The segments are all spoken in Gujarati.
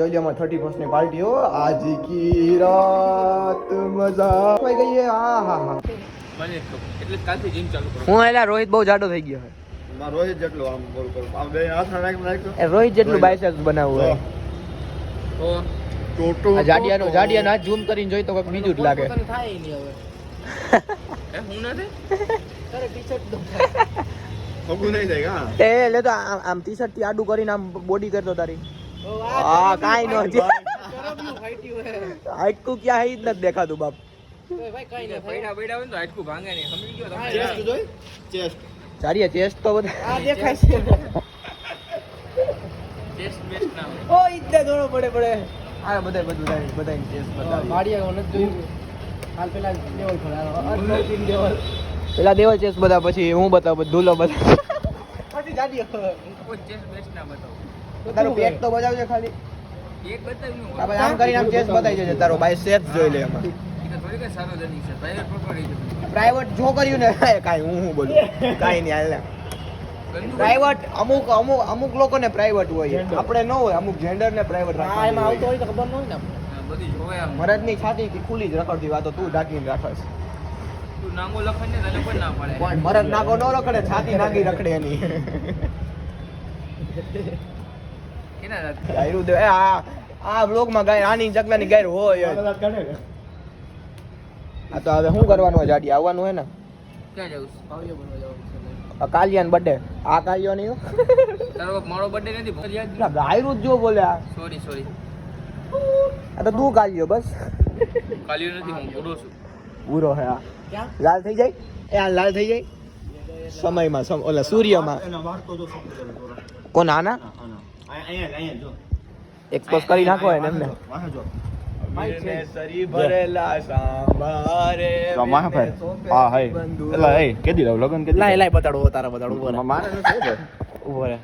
લો થર્ટી ફર્સ્ટની પાર્ટી હો આજ કી રાત મજા આવી ગઈ હે. હા હા. હા એટલે કાલથી જીમ ચાલુ કરો. હું એલા રોહિત બહુ જાડો થઈ ગયો માં રોહિત જેટલો આમ બોલ કરો. આમ બે હાથ નાખ નાખ્યો હે રોહિત જેટલું બાયસેપ્સ બનાવવું હે તો ટોટો જાડિયાનો જાડિયાનો હાથ ઝૂમ કરીને જોઈ તો કંઈક બીજું જ લાગે. એ હું નથી? હગું નહીં થાય હા. એ લે તો આમ આમ ટી શર્ટથી આડું કરીને આમ બોડી કરતો તારી. હા કાઈ નો હાઈટકું ક્યાં હે જ નથી દેખાતું બાપ. હોય તો હાડકું ભાંગે નહીં. સમજી ગયો તમે? ચેસ્ટ જોઈ? ચેસ્ટ. તો બધા ટેસ્ટ બેસ્ટ ના હોય. ઓ ઈદે દોડો પડે પડે. આ બધા બધું થાય ઓને ચેસ્ટ હાલ પેલા દેવલ ચેસ બધા પછી હું બતાવું ધૂલો બધા પછી કોઈ ચેસ બેસ્ટ ના બતાવો. તારું પેટ તો બજાવજે ખાલી. પેટ બતાવ્યું આમ કરીને આમ ચેસ બતાવી જજે તારો બાય સેફ જોઈ લે એમાં. પ્રાઇવેટ જો કર્યું ને કાઈ હું હું બોલું? કાઈ નહીં હાલ પ્રાઇવેટ અમુક અમુક અમુક લોકોને પ્રાઇવેટ હોય. આપણે ન હોય અમુક જેન્ડર ને પ્રાઇવેટ આવતો હોય તો ખબર બધી જોવે આમ. મરદની છાતી ખુલ્લી જ રખડતી વાતો તું ઢાંકીને રાખસ તું નાંગો લખન ને તને પણ ના પડે. પણ મરદ નાગો ન રખડે છાતી નાગી રખડે એની. ગાયરું દે. આ આ બ્લોગમાં ગાય આની ચકલાની ગાયર હોય. આ તો હવે શું કરવાનું હોય? જાડી આવવાનું હોય ને? ક્યાં જાઉં પાવડિયા બનવા આ કાલિયાન બર્થડે આ કાલિયો નહીં તારો મારો બર્થડે નથી ગાયરું જો બોલ્યા સોરી સોરી આ તો તું કાલિયો બસ. કાલ્યું નથી હું પૂરો છું. પૂરો હે આ. લાલ થઈ જાય? એ આ લાલ થઈ જાય? સમયમાં સમ ઓલા સૂર્યમાં. કોણ આના. એક્સપોઝ કરી નાખો એને એમને. વાહ જો. સરી ભરેલા સાંભારે તો માહે ભાઈ? હા. હાય એલા એ કેદી રાવ લગન કેદી લાય લાય બતાડો તારા બતાડો ઊભો રહે.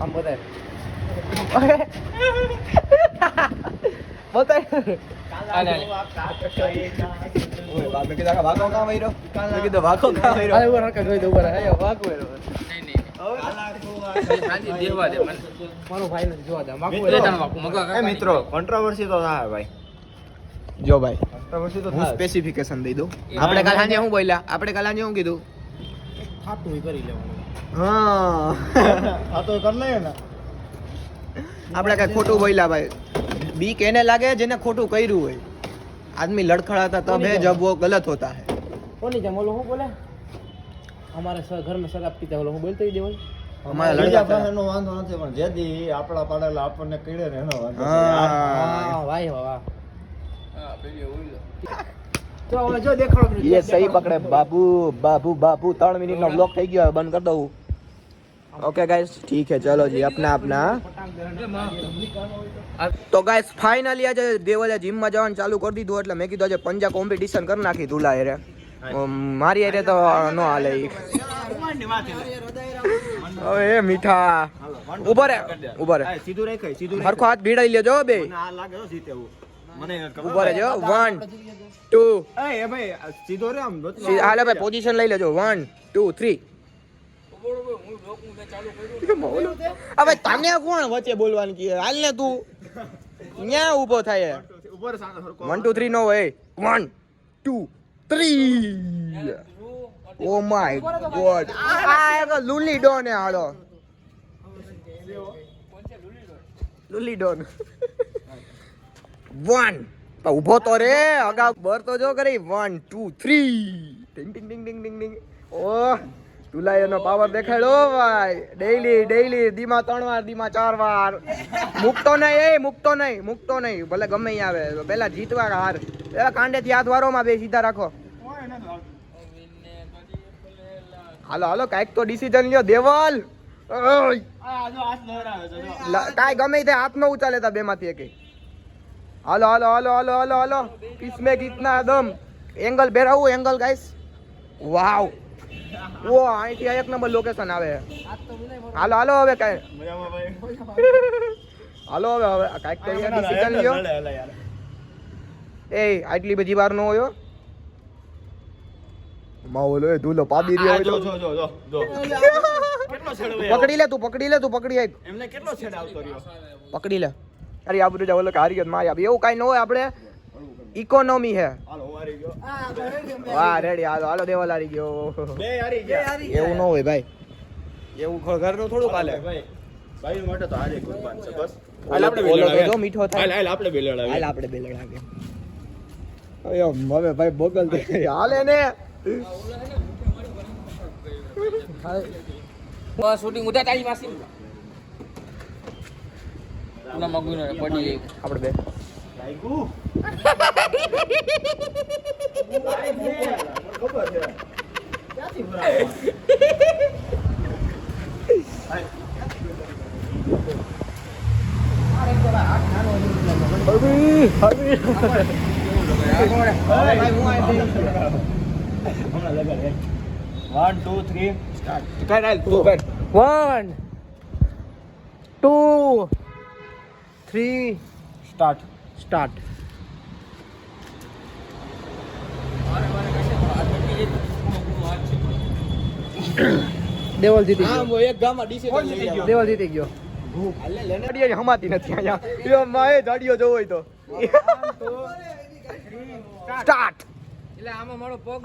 આમ નથી ઊભો વાઘો આવ્યો દે લે મગા મિત્રો કોન્ટ્રોવર્સી તો થાય ભાઈ. જો ભાઈ કોન્ટ્રોવર્સી તો હું સ્પેસિફિકેશન દઈ દઉં. આપણે કાલ સાંજે શું બોલ્યા? આપણે કાલ સાંજે શું કીધું? હા. આ તો કર લઈએ ને. આપણે કઈ ખોટું બોલ્યા ભાઈ. બીક એને લાગે જેને ખોટું કર્યું હોય. આદમી લડખડાતા તબ હે જબ વો ગલત હોતા હે. બોલી જા બોલો હું બોલે? અમારે ઘરમાં શરાબ પીતા બોલો હું બોલતો દેવાય? અમારા લડકા પાસે વાંધો નથી પણ જેદી આપણા પાડેલા આપણને કીડે ને વાંધો હા. વાય વાહ. હા તો હવે જો દેખાડો એ સહી પકડે. બાબુ બાબુ બાબુ 3 મિનિટનો બ્લોક થઈ ગયો બંધ કરી દઉં. ઓકે ગાઈસ ઠીક है चलो जी अपना अपना તો ગાઈસ ફાઇનલી આજે દેવલે જીમમાં જવાનું ચાલુ કરી દીધું એટલે મેં કીધું આજે પંજા કોમ્પિટિશન કરી નાખી ધુલા એરે અમ, મારી એરે તો ન હાલે ઈ. હવે એ મીઠા ઉભો રે ઉભો રે હા, સીધું રાખ સીધું રાખ. હરખો હાથ ભીડાઈ લેજો બે મને આ લાગે છે જીતે એવું મને ખબર ઉભો રહેજો વન ટુ એ એ ભાઈ આ સીધો રે આમ વચ્ચે. હાલે ભાઈ પોઝિશન લઈ લેજો વન ટુ થ્રી હવે તને કોણ વચ્ચે બોલવાનું કે હાલ ને તું. ન્યા ઊભો થાય ઊભો. વન ટુ થ્રી નો હોય one two three oh my God આ એક લુલી ડોન હાલો. લુલી ડોન. વન ઊભો તો રે. અગાઉ બર તો જો કરી. વન ટુ થ્રી ટિંગ ટિંગ ટિંગ ટિંગ ટિંગ ઓ તુલાઈનો પાવર દેખાડ્યો ભાઈ. ડેઈલી ડેઈલી દીમાં ત્રણ વાર, દીમાં ચાર વાર. મૂકતો નહીં, એ મૂકતો નહીં મૂકતો નહીં. ભલે ગમે આવે. પેલા જીતવા હાર. એ કાંડેથી હાથ વારોમાં બે સીધા રાખો. હાલો હાલો, કાંઈક તો ડિસિઝન લ્યો, દેવલ. કાંઈ ગમે તે હાથ ન ઉચાલે તા બેમાંથી એકે. હાલો હાલો હાલો હાલો હાલો હાલો. કિસમે કિતના દમ. એંગલ બેરાવું એંગલ ગાઈસ વાવ ઓ અહીંથી એક નંબર લોકેશન આવે. હાલો હાલો હવે કઈ. હાલો હવે હવે કાંઈક તો ડિસિઝન લ્યો. એ આટલી બધી વાર નો હોય હો. માં એ ધૂલો પાબી રહ્યો જો જો જો જો પકડી લે તું પકડી લે તું પકડી આય. એમને કેટલો છેડ આવતો રહ્યો? પકડી લે. અરે આ બધું ઓલો હારી ગયો માં એવું કાઈ ન હોય આપણે. ઇકોનોમી હે. હાલો હું હારી ગયો. વાહ રેડી. હાલો હાલો દેવાલ હારી ગયો. બે હારી ગયા. એવું ન હોય ભાઈ. એવું ઘરનું થોડું કાલે ભાઈ. ભાઈ માટે તો હારે કુરબાન છે બસ. હાલ આપણે મીઠો થાય. હાલ હાલ આપણે બે લડાવીએ. હાલ આપણે બે હવે ભાઈ બોગલ હાલે ને. શૂટિંગ તારી માસી આપણે બે. લાગ્યું? ખબર છે. ક્યાંથી ભરાવો? હમણાં લગાડ, હે. One, two, three, start. કર, હાલ, તું કર. One two three Start. Start Deval જીતી ગયો એક ગામમાં decision લઈ આવ્યો. દેવલ જીતી ગયો જાડીઓ હમાતી નથી અહીંયા એ માએ જાડીઓ જોવો હોય તો સ્ટાર્ટ એટલે આમાં મારો પગ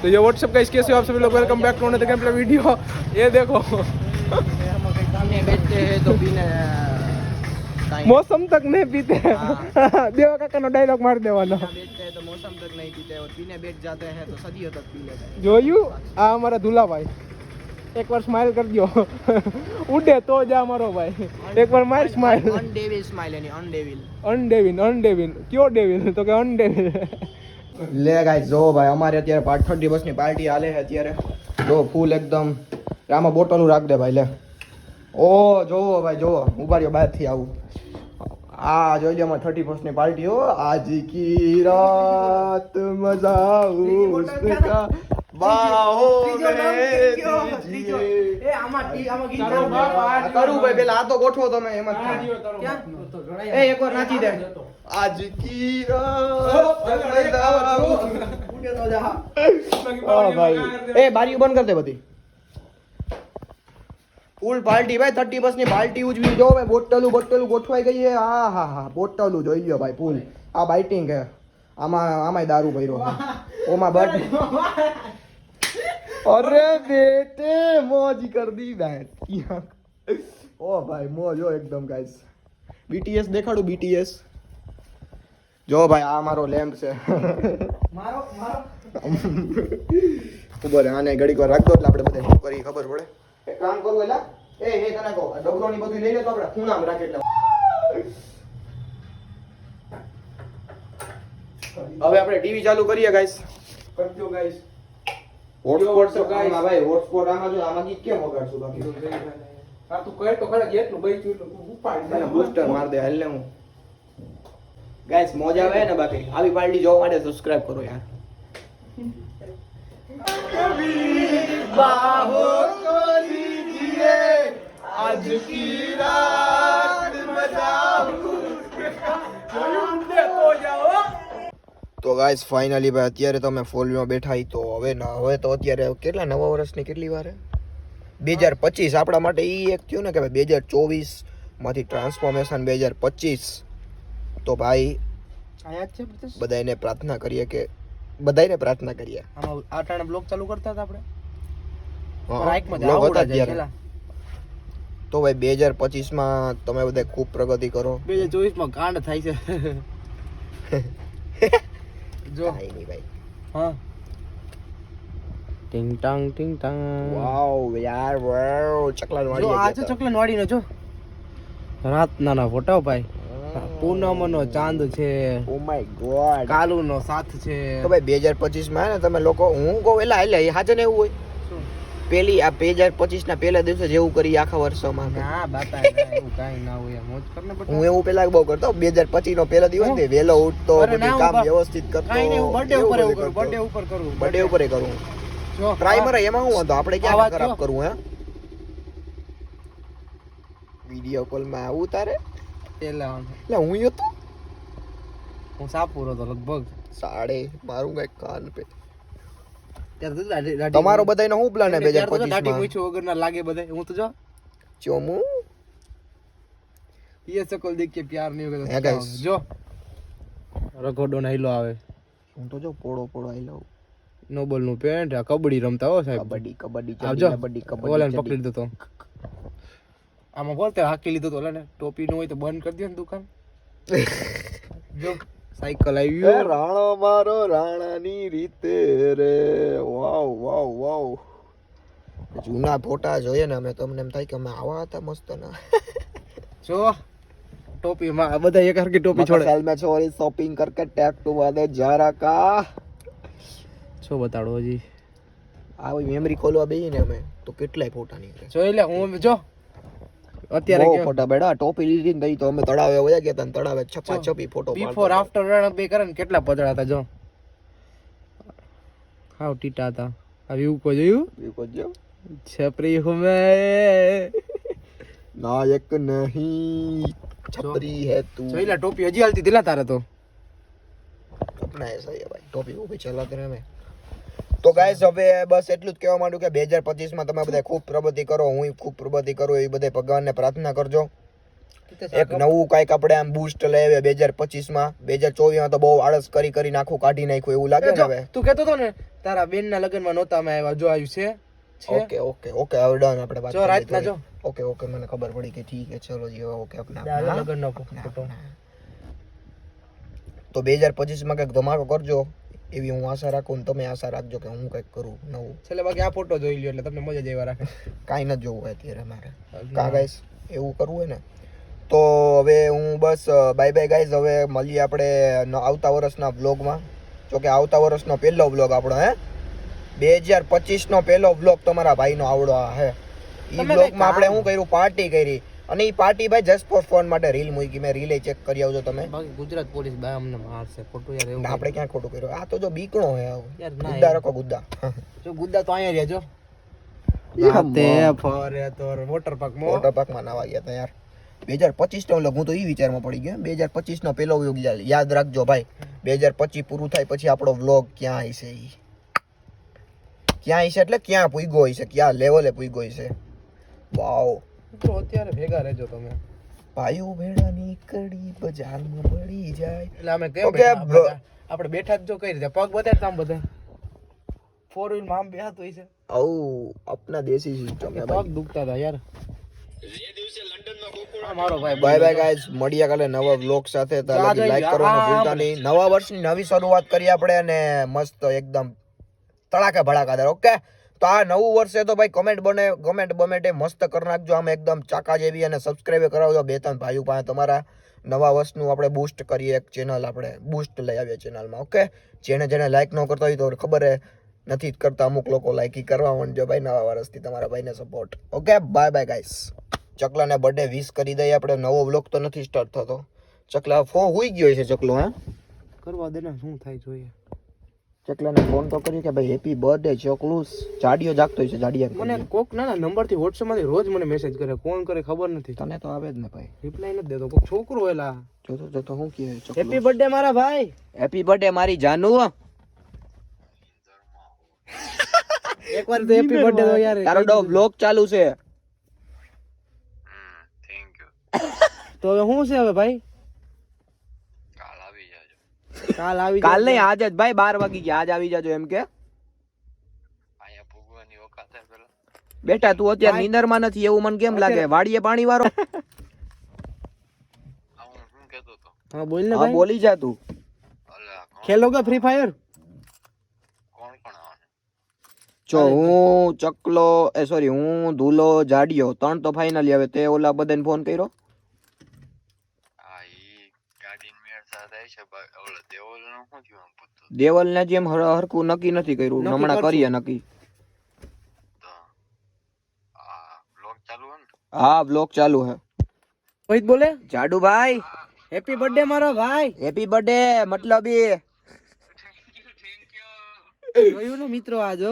तो ये व्हाट्सअप गाइस कैसे हो आप सभी लोग welcome back to another game play video ये देखो सामने बैठते हैं तो पीने મોસમ તક નહીં પીતે. દેવા કાકાનો ડાયલોગ મારી દેવાનો. મોસમ તક નહીં પીતે. પીને બેઠ જાતે હે તો સદીઓ તક પી લેતા જોયું? આ અમારા ધુલાભાઈ. એક વાર સ્માઈલ કરી દો ઉડે તો જ અમારો ભાઈ. એક વાર માર સ્માઈલ અનડેવિલ સ્માઈલ એની અનડેવિલ. અનડેવિન અનડેવિન કયો ડેવિલ? તો કે અનડેવિલ. લે ગાઈસ જો ભાઈ અમારે અત્યારે પાઠ દિવસની પાર્ટી હાલે હે અત્યારે. જો ફૂલ એકદમ. આમાં બોટલું રાખ દે ભાઈ લે. ઓ જોવો ભાઈ જોવો ઊભા રહ્યો બહારથી આવું. આ જોઈ લે અમારે થર્ટી ફર્સ્ટની પાર્ટી હો આજ કી રાત મજા ઉસકા બાહો. ભાઈ પેલા આ તો ગોઠવો તમે એમાં એ એકવાર નાચી દે. આજ કી રાત મજા ભાઈ. એ બારીઓ બંધ કર દે બધી. ફૂલ પાર્ટી ભાઈ થર્ટી બસની પાર્ટી ઉજવી જો ભાઈ બોટલું બોટલું ગોઠવાઈ ગઈ છે. હા હા હા. બોટલું જોઈ લ્યો ભાઈ ફૂલ. આ બાઇટિંગ હે આમાં આમાંય દારૂ ભર્યો ઓમાં બટ અરે બેટે મોજ કર દી બેટ ઓ ભાઈ મોજ હો એકદમ ગાઈસ બીટીએસ દેખાડું બીટીએસ જો ભાઈ આ મારો લેમ્પ છે. મારો મારો. ઊભો રે આને ઘડીક વાર રાખતો એટલે આપણે બધા શું કરી ખબર પડે. કામ કરું એલા એ હે તને કહો ડબરો ની બધું લઈ લે તો આપણે ખૂણામાં રાખે એટલે. હવે આપણે ટીવી ચાલુ કરીએ ગાઈસ કરજો ગાઈસ હોટસ્પોટ તો ગાઈસ આમાં ભાઈ હોટસ્પોટ આમાં જો આમાં કી કેમ વગાડશું બાકી? હા તું કહે તો ખરા એટલું બઈ છું એટલું ઉપાડ મને બૂસ્ટર માર દે હાલ લે હું. ગાઈસ મોજ આવે ને બાકી? આવી પાર્ટી જોવા માટે સબસ્ક્રાઇબ કરો યાર. બાહો કો દીજીએ આજ કી રાત તો ગાઈસ ફાઇનલી ભાઈ અત્યારે તમે ફોલ્વીમાં બેઠા તો હવે ના હવે તો અત્યારે કેટલા નવા વર્ષની કેટલી વાર બે હજાર પચીસ આપણા માટે એ એક થયું ને કે ભાઈ બે હજાર ચોવીસમાંથી ટ્રાન્સફોર્મેશન બે હજાર પચીસ. તો ભાઈ બધાને પ્રાર્થના કરીએ કે બધાને પ્રાર્થના કરીએ. આ ટાણે બ્લોગ ચાલુ કરતા હતા આપણે હા, રાઈકમાં vlog આવડા હતા જાય ત્યારે. તો ભાઈ બે હજાર પચીસમાં તમે બધા ખૂબ પ્રગતિ કરો. બે હજાર ચોવીસમાં કાંડ થાય છે. જો. નહીં ભાઈ. હા. ટિંગ ટાંગ ટિંગ ટાંગ. વાવ યાર વાવ. ચકલા જો આ છે ચકલન વાડીનો જો. રાતના ના ફોટો ભાઈ. પૂનમ નો ચાંદ છે. Oh my God. કાલુ નો સાથ છે. તો ભાઈ બે હજાર પચીસમાં ને તમે લોકો હું કહું એટલે એટલે હાજર ને એવું હોય. પેલી આ બે હજાર પચીસ ના પહેલા દિવસે જેવું કરી આખા વર્ષોમાં. ના બાપા એવું કાંઈ ના હોય મોજ કરને હું એવું પેલા બહુ કરતો બે હજાર પચીસ નો પહેલા દિવસ ને વેલો ઉઠતો બધું કામ વ્યવસ્થિત કરતો બર્થડે ઉપર એવું કરું બર્થડે ઉપર કરું બર્થડે ઉપર કરું. જો ટ્રાય એમાં હું હતો? આપણે ક્યાં ખરાબ. કરવું હે? વિડિયો કોલમાં આવું તારે? પેલા એટલે હું હતો? હું સાપુરો તો લગભગ. સાડે મારું કઈ કાન પે તો તમારો બધાનો હું પ્લાન હે 2025 માં પૂછ્યું વગર ના લાગે બધા હું તો જો. ચોમુ? યે સકલ દેખ કે પ્યાર નહીં વગર જો. રઘોડો ના હિલો આવે. હું તો જો પોળો પોળો હિલો નોબલનું પેન્ટ આ કબડ્ડી રમતા હો સાહેબ. કબડ્ડી કબડ્ડી આવજો કબડ્ડી કબડ્ડી ઓલાને પકડી દીધો તો. આમાં બોલતે હાકી લીધો તો. ઓલાને ટોપી નું હોય તો બંધ કરી દે ને દુકાન. જો. સાયકલ આવી આવ્યું રાણો મારો રાણાની રીતે રે. વાવ વાવ વાવ. જૂના ફોટા જોઈએ ને અમે તમને એમ થાય કે અમે આવા હતા મસ્ત ના. જો ટોપી માં બધા એક હરકી ટોપી છોડે. કાલ મેં છોરી શોપિંગ કરકે ટેક ટુ વાદે જારા કા છો બતાડો હજી. આવી મેમરી ખોલવા બેહીને અમે. તો કેટલાય ફોટા નીકળે. જોઈ લે હું જો અત્યારે બહુ કેવો- ફોટા બેડા ટોપી લીધી ને તઈ તો અમે તળાવે વયા ગયા તા ને તળાવે Chhappa છપી photo before after run બે કરે ને કેટલા પતળા હતા જો હાવ ટીટા હતા આ વ્યૂ કો જોયું છપરી હું મેં નાયક નહીં છપરી હે તું જોઈ લે ટોપી હજી હાલતી દિલા તારે તો अपना ऐसा ही है भाई टॉपिक वो भी चलाते रहे हमें તો ગાઈસ હવે બસ એટલું જ કહેવા માંડું કે બે હજાર પચીસમાં તમે બધા ખૂબ પ્રગતિ કરો હું ખૂબ પ્રગતિ કરું એવી બધે ભગવાનને પ્રાર્થના કરજો. એક નવું કાંઈક આપણે આમ બૂસ્ટ લઈ આવ્યા બે હજાર પચીસમાં. બે હજાર ચોવીસમાં તો બહુ આળસ કરી કરી નાખું કાઢી નાખ્યું એવું લાગે ને હવે. તું કહેતો હતો ને તારા બેન ના લગ્નમાં નહોતા મેં આવ્યા જો આવ્યું છે. છે? ઓકે ઓકે ઓકે હવે ડન આપણે વાત જો રાતના જો. ઓકે ઓકે મને ખબર પડી કે ઠીક છે ચલો જી ઓકે અપના દાદા લગ્ન નો ફોટો. તો બે હજાર પચીસમાં કંઈક ધમાકો કરજો. એવી હું આશા રાખું તમે આશા રાખજો કે હું કંઈક કરું નવું. છેલ્લે બાકી આ ફોટો જોઈ લ્યો એટલે તમને મજા જ આવ્યા રાખે. કાંઈ ન જોવું હોય અત્યારે મારે. કા ગાઈસ એવું કરવું હોય ને તો હવે હું બસ બાય બાય ગાઈઝ હવે મળીએ આપણે આવતા વર્ષના વ્લોગમાં જોકે આવતા વર્ષનો પહેલો વ્લોગ આપણો હે? બે હજાર પચીસનો પહેલો વ્લોગ તમારા ભાઈનો આવડો આ હે? એ બ્લોગમાં આપણે શું કર્યું? પાર્ટી કરી. અને એ પાર્ટી ભાઈ જસ્ટ ફોર ફોન માટે રીલ મૂકી મેં રીલે ચેક કરી આવજો તમે. બાકી ગુજરાત પોલીસ બા અમને મારશે ખોટું યાર એવું આપણે ક્યાં ખોટું કર્યું? આ તો જો બીકણો હે આવું. ગુદ્દા રખો ગુદ્દા. જો ગુદ્દા તો અહીંયા રહેજો. રાતે ફરે તો વોટર પાર્કમાં વોટર પાર્કમાં નાવા ગયા હતા યાર. બે હજાર પચીસ નો હું તો એ વિચારમાં પડી ગયો. બે હજાર પચીસ નો પેલો યોગ યાદ રાખજો ભાઈ. બે હજાર પચીસ પૂરું થાય પછી આપણો વ્લોગ ક્યાં હશે એ ક્યાં હશે એટલે ક્યાં પૂગ્યો હશે? ક્યાં લેવલે પૂગ્યો હશે? વાવ મિત્રો અત્યારે ભેગા રહેજો તમે. ભાઈઓ ભેડા નીકળી બજારમાં પડી જાય. એટલે અમે કેમ કે આપણે બેઠા જ જો કઈ રીતે? પગ બતાડતા આમ બધા. ફોર વ્હીલમાં બેહા તો છે. ઓ આપના દેશી સિસ્ટમ હે પગ દુખતા હતા યાર. મારો ભાઈ બાય બાય ગાઈઝ મળીએ કાલે નવા વ્લોગ સાથે. જા લાઈક કરવાનું ભૂલતા નહીં. નવા વર્ષની નવી શરૂઆત કરી આપણે અને મસ્ત એકદમ તડાકા ભડાકાદાર ઓકે તો આ નવું વર્ષે તો ભાઈ કમેન્ટ બને કોમેન્ટ બમેન્ટ મસ્ત કરી નાખજો. આમ એકદમ ચાકા જેવી અને સબસ્ક્રાઈબ કરાવજો બે ત્રણ ભાઈઓ પાસે તમારા નવા વર્ષનું આપણે બૂસ્ટ કરીએ એક ચેનલ આપણે બૂસ્ટ લઈ આવીએ ચેનલમાં ઓકે જેને જેને લાઈક ન કરતા હોય તો ખબર હે, નથી જ કરતા અમુક લોકો લાઈકી કરવા માંડજો ભાઈ નવા વર્ષથી તમારા ભાઈને support okay bye bye guys ચકલાને birthday wish કરી દઈએ આપણે, નવો વ્લોગ તો નથી સ્ટાર્ટ થતો. ચકલા ફો હુઈ ગયો છે ચકલો, હા? કરવા દેને શું થાય જોઈએ? ચકલાને ફોન તો કર્યો કે ભાઈ હેપી બર્થડે ચોકલુસ. જાડિયો જાગતો હોય છે જાડિયા મને કોક ના ના નંબરથી વોટ્સએપમાંથી રોજ મને મેસેજ કરે કોણ કરે ખબર નથી. તને તો આવે જ ને ભાઈ. રિપ્લાય નથી દેતો કોક છોકરો એલા જોતો જોતો હું કહે હેપી બર્થડે મારા ભાઈ. હેપી બર્થડે મારી જાનુ. એકવાર તો હેપી બર્થડે તો યાર. તારો ડો વ્લોગ ચાલુ છે. તો હવે શું છે હવે ભાઈ? કાલ આવી કાલ નહીં આજ જ. ભાઈ બાર વાગી ગયા. આજ આવી જાજો એમ કે. બેટા તું અત્યારે નીંદરમાં નથી એવું મને કેમ લાગે? વાડીએ પાણી વાળો હા બોલ ને હા ભાઈ. બોલી જા તું. ખેલોગે ફ્રી ફાયર જો હું ચકલો એ સોરી હું ધૂલો જાડિયો ત્રણ તો ફાઇનલી હવે. તે ઓલા બધાને ફોન કર્યો? દેવલ ને જેમ હરકું નક્કી નથી કર્યું હમણાં કરીએ નક્કી. હા બ્લોક ચાલુ હે. રોહિત બોલે? જાડુ ભાઈ હેપી બર્થડે મારો ભાઈ. હેપી બર્થડે મતલબ જોયું ને મિત્રો આજો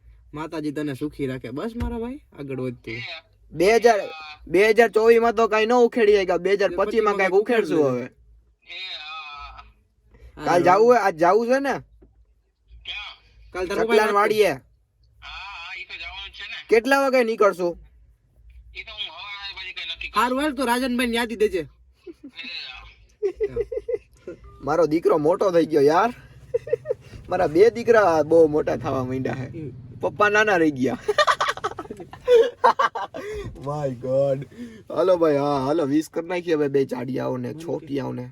માતાજી તને સુખી રાખે. બસ મારા ભાઈ આગળ વધતું બે હજાર બે હજાર ચોવીસમાં તો કઈ ન ઉખેડી જાય બે હજાર પચીસમાં કંઈક ઉખેડશું હવે. કાલ જવું હોય આજ જવું છે ને? કાલ ચકલાન વાડીએ. કેટલા વાગે નીકળશું? હારું હાલ તો રાજનભાઈ યાદી દેજે. મારો દીકરો મોટો થઈ ગયો યાર. મારા બે દીકરા બહુ મોટા થવા માંડ્યા છે. પપ્પા નાના રહી ગયા. માય ગોડ હાલો ભાઈ હા હાલો વીસ કરી નાખીએ હવે બે ચાડિયાઓ ને છોટિયાઓ ને